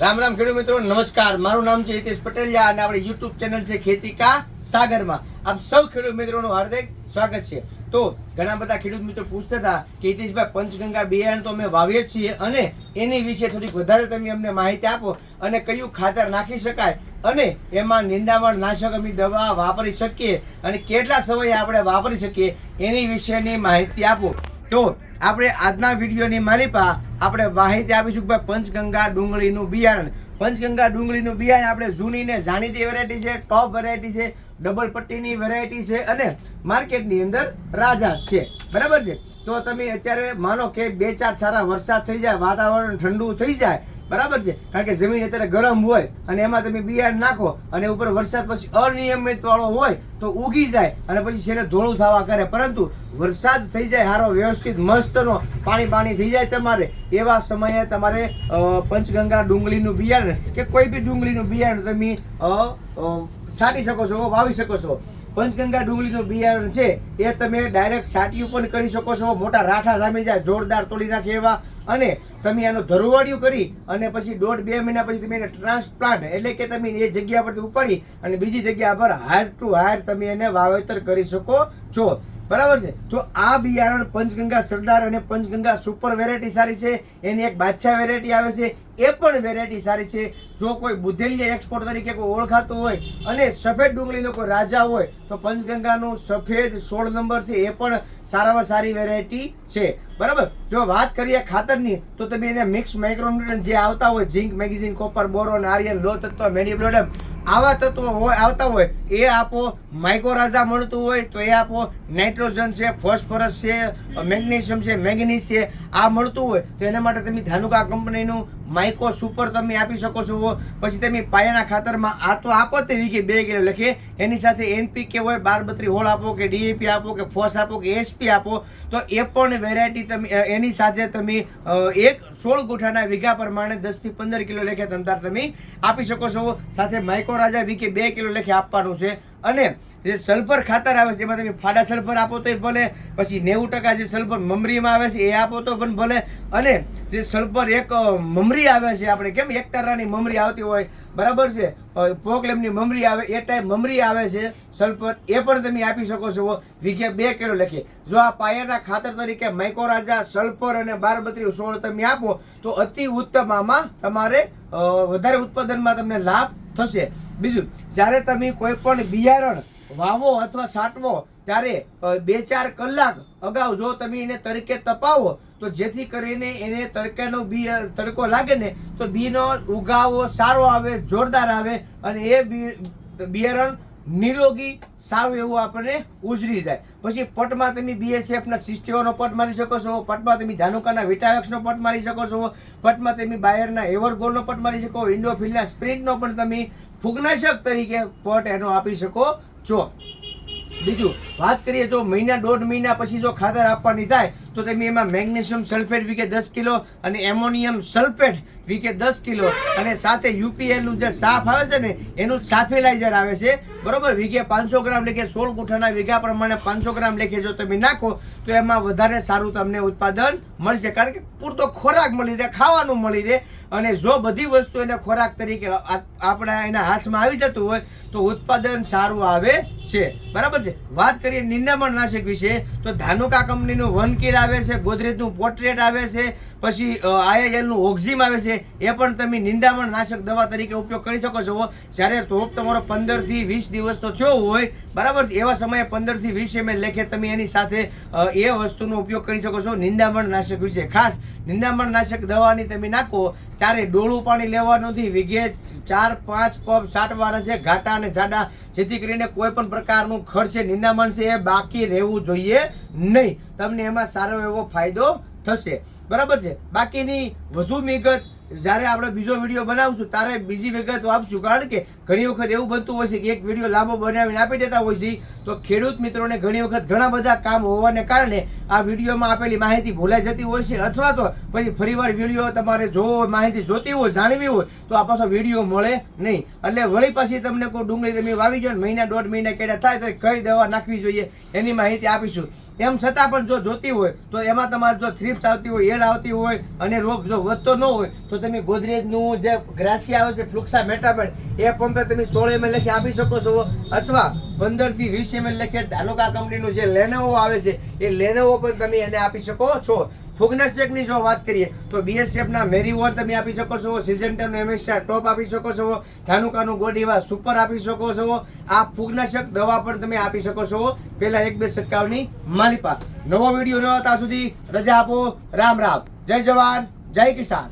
રામ રામ ખેડૂત મિત્રો, નમસ્કાર. મારું નામ છે હિતેશ પટેલિયા અને આપણી યુટ્યુબ ચેનલ છે ખેતી કા સાગરમાં. આપ સૌ ખેડૂત મિત્રોનું હાર્દિક સ્વાગત છે. તો ઘણા બધા ખેડૂત મિત્રો પૂછતા હતા કે હિતેશભાઈ, પંચગંગા બિયારણ તો અમે વાવીએ છીએ અને એની વિશે થોડીક વધારે તમે અમને માહિતી આપો અને કયું ખાતર નાખી શકાય અને એમાં નિંદામણ નાશક અમે દવા વાપરી શકીએ અને કેટલા સમયે આપણે વાપરી શકીએ એની વિશેની માહિતી આપો. તો આપણે આજના વિડીયોની માલિપા આપણે માહિતી આપીશું કે ભાઈ પંચગંગા ડુંગળીનું બિયારણ. પંચગંગા ડુંગળીનું બિયારણ આપણે જૂની ને જાણીતી વેરાયટી છે ટોપ વેરાયટી છે ડબલ પટ્ટીની વેરાયટી છે અને માર્કેટની અંદર રાજા છે. બરાબર છે? તો તમે અત્યારે માનો કે બે ચાર સારા વરસાદ થઈ જાય, વાતાવરણ ઠંડુ થઈ જાય, બરાબર છે? કારણ કે જમીન અત્યારે ગરમ હોય અને એમાં તમે બિયારણ નાખો અને ઉપર વરસાદ પછી અનિયમિત વાળો હોય તો ઉગી જાય અને પછી છેલ્લે ધોળું થવા કરે. પરંતુ વરસાદ થઈ જાય સારો વ્યવસ્થિત મસ્તનો પાણી પાણી થઈ જાય તમારે. એવા સમયે તમારે પંચગંગા ડુંગળીનું બિયારણ કે કોઈ બી ડુંગળીનું બિયારણ તમે છાંટી શકો છો, વાવી શકો છો. પંચગંગા ડુંગળીનું બિયારણ છે, એ તમે ડાયરેક્ટ સાટિયું પણ કરી શકો છો. મોટા રાઠા જામી જાય, જોરદાર તોડી નાખે એવા. અને તમે આનું ધરુવાડિયું કરી અને પછી દોઢ બે મહિના પછી તમે એને ટ્રાન્સપ્લાન્ટ એટલે કે તમે એ જગ્યા પરથી ઉપાડી અને બીજી જગ્યા પર હાયર ટુ હાયર તમે એને વાવેતર કરી શકો છો. બરાબર છે? તો આ બિયારણ પંચગંગા સરદાર અને પંચગંગા સુપર વેરાયટી સારી છે. એની એક બાદશાહ વેરાયટી આવે છે. એ પણ વેરાયટી સારી છે. જો કોઈ બુધેલિયા એક્સપોર્ટ તરીકે કોઈ ઓળખાતો હોય અને સફેદ ડુંગળીનો કોઈ રાજા હોય, તો પંચગંગાનું સફેદ સોળ નંબર છે. એ પણ સારામાં સારી વેરાયટી છે. બરાબર? જો વાત કરીએ ખાતરની, તો તમે એને મિક્સ માઇક્રોન્યુટ્રન જે આવતા હોય zinc magnesium copper boron iron લો તત્વ મેનિબ્લોડમ આવા તત્વો હોય, આવતા હોય, એ આપો માઇકોરાઝા મળતું હોય તો એ આપો નાઇટ્રોજન છે ફોસ્ફરસ છે મેગ્નેશિયમ છે મેગ્નીઝ છે, આ મળતું હોય તો એના માટે તમે ધાનુકા કંપનીનું માઇકો સુપર તમે આપી શકો છો. પછી તમે પાયાના ખાતરમાં આ તો આપો તે વીઘે બે કિલો લખીએ એની સાથે એનપીકે હોય બાર બત્રી હોળ આપો કે ડીએપી આપો કે ફોસ આપો કે એસપી આપો, તો એ પણ વેરાયટી તમે એની સાથે તમે એક સોળ ગુઠાના વીઘા પ્રમાણે દસથી પંદર કિલો લેખે તમતાર તમે આપી શકો છો. સાથે માઇકો રાજા વીકે બે કિલો લેખે આપવાનું છે. અને જે સલ્ફર ખાતર આવે છે એમાં તમે ફાડા સલ્ફર આપો તોય ભલે, પછી નેવું ટકા જે સલ્ફર મમરીમાં આવે છે, એ આપો તો પણ ભલે. અને જે સલ્ફર એક મમરી આવે છે, આપણે કેમ એક તારાની મમરી આવતી હોય? બરાબર છે? પોકલેમની મમરી આવે, એ ટાઈપ મમરી આવે છે સલ્ફર એ પણ તમે આપી શકો છો. વીઘે બે કિલો લખીએ જો આ પાયાના ખાતર તરીકે માઇકોરાજા સલ્ફર અને બારબત્રી સોળ તમે આપો, તો અતિ ઉત્તમ આમાં તમારે વધારે ઉત્પાદનમાં તમને લાભ થશે. બીજું, જ્યારે તમે કોઈ પણ બિયારણ વાવો અથવા સાટવો, ત્યારે બે ચાર કલાક અગાઉ જો તમે એને તડકે તપાવો, તો જેથી કરીને એને તડકાનો બી તડકો લાગે ને, તો બીનો ઉગાવો સારો આવે, જોરદાર આવે અને એ બિયારણ નિરોગી સારું એવું આપણને ઉજરી જાય. પછી પટમાં તમે બીએસએફના સિસ્ટીઓનો પટ મારી શકો છો, પટમાં તમે ધાનુકાના વિટાવેક્સનો પટ મારી શકો છો, પટમાં તમે બાયરના એવરગોલનો પટ મારી શકો, ઇન્ડોફિલના સ્પ્રિન્ટનો પણ તમે ફૂગનાશક તરીકે પટ એનો આપી શકો છો. બીજું, વાત કરીએ જો મહિના દોઢ મહિના પછી જો ખાતર આપવાની થાય તો તમે એમાં મેગ્નેશિયમ સલ્ફેટ વીકે દસ કિલો અને એમોનિયમ સલ્ફેટ વીકે દસ કિલો. અને સાથે યુપીએલનું જે સાફ આવે છે ને, એનું સાફેલાઇઝર આવે છે. બરોબર? વીઘે પાંચસો ગ્રામ લેખે સોળ ગુઠાના વીઘા પ્રમાણે પાંચસો ગ્રામ લેખે જો તમે નાખો, તો એમાં વધારે સારું તમને ઉત્પાદન મળશે. કારણ કે પૂરતો ખોરાક મળી રહે, ખાવાનું મળી રહે. અને જો બધી વસ્તુ એને ખોરાક તરીકે આપણા એના હાથમાં આવી જતું હોય, તો ઉત્પાદન સારું આવે છે. બરાબર છે? વાત કરીએ નિંદામણ નાશક વિશે, તો ધાનુકા કંપનીનું વન કિલ આવે છે, ગોદરેજનું પોર્ટ્રેટ આવે છે, પછી આઈઆઈએલનું ઓક્ઝિમ આવે છે, એ પણ તમે નિંદામણ નાશક દવા તરીકે ઉપયોગ કરી શકો છો. જ્યારે ધોપ તમારો પંદરથી વીસ દિવસ તો થયો હોય, બરાબર એવા સમયે પંદરથી વીસ એમ લેખે તમે એની સાથે એ વસ્તુનો ઉપયોગ કરી શકો છો, નિંદામણ નાશક વિશે. ખાસ, નિંદામણ નાશક દવાની તમે નાખો, ત્યારે ડોળું પાણી લેવાનું નથી વીઘે ચાર, પાંચ પગ સાટવાના છે, ઘાટા અને જાડા જેથી કરીને કોઈ પણ પ્રકારનું ખર્ચે નિંદામણ છે, એ બાકી રહેવું જોઈએ નહીં. તમને એમાં સારો એવો ફાયદો થશે. બરાબર છે? બાકીની વધુ વિગત જ્યારે આપણે બીજો વીડિયો બનાવશું ત્યારે બીજી વિગતો આપશું. કારણ કે ઘણી વખત એવું બનતું હોય છે કે એક વીડિયો લાંબો બનાવીને આપી દેતા હોય છે. તો ખેડૂત મિત્રોને ઘણી વખત ઘણા બધા કામ હોવાને કારણે આ વિડીયોમાં આપેલી માહિતી ભૂલાઈ જતી હોય છે. અથવા તો પછી ફરીવાર વીડિયો તમારે જોવો માહિતી જોતી હોય, જાણવી હોય, તો આ પાછો વીડિયો મળે નહીં. એટલે વળી પાછી તમને કોઈ ડુંગળી તમે વાવી જો મહિના દોઢ મહિના કેડા થાય તો કઈ દવા નાખવી જોઈએ એની માહિતી આપીશું. એમ છતાં પણ જો જોતી હોય, તો એમાં તમારે જો થ્રીપ્સ આવતી હોય એડ આવતી હોય, અને રોગ જો વધતો ન હોય, તો તમે ગોદરેજનું જે ગ્રાસી આવે છે ફ્લુક્સા મેટાબેન એ પંપે તમે સોળ એમએલ લખી આપી શકો છો. અથવા પંદરથી વીસ એમએલ લખી ધાનુકા કંપનીનું જે લેનોવો આવે છે, એ લેનોવો પણ તમે એને આપી શકો છો. ફુગનાશકની જો વાત કરીએ, તો બીએસએફના મેરીવોન તમે આપી શકો છો સિઝન્ટરનું એમએસ્ટાર ટોપ આપી શકો છો, ધાનુકાનું ગોડીવા સુપર આપી શકો છો, આ ફૂગનાશક દવા પણ તમે આપી શકો છો. પેલા એક બે છંટકાવની માલિપા. નવો વીડિયો ન હતા સુધી રજા આપો. રામ રામ. જય જવાન, જય કિસાન.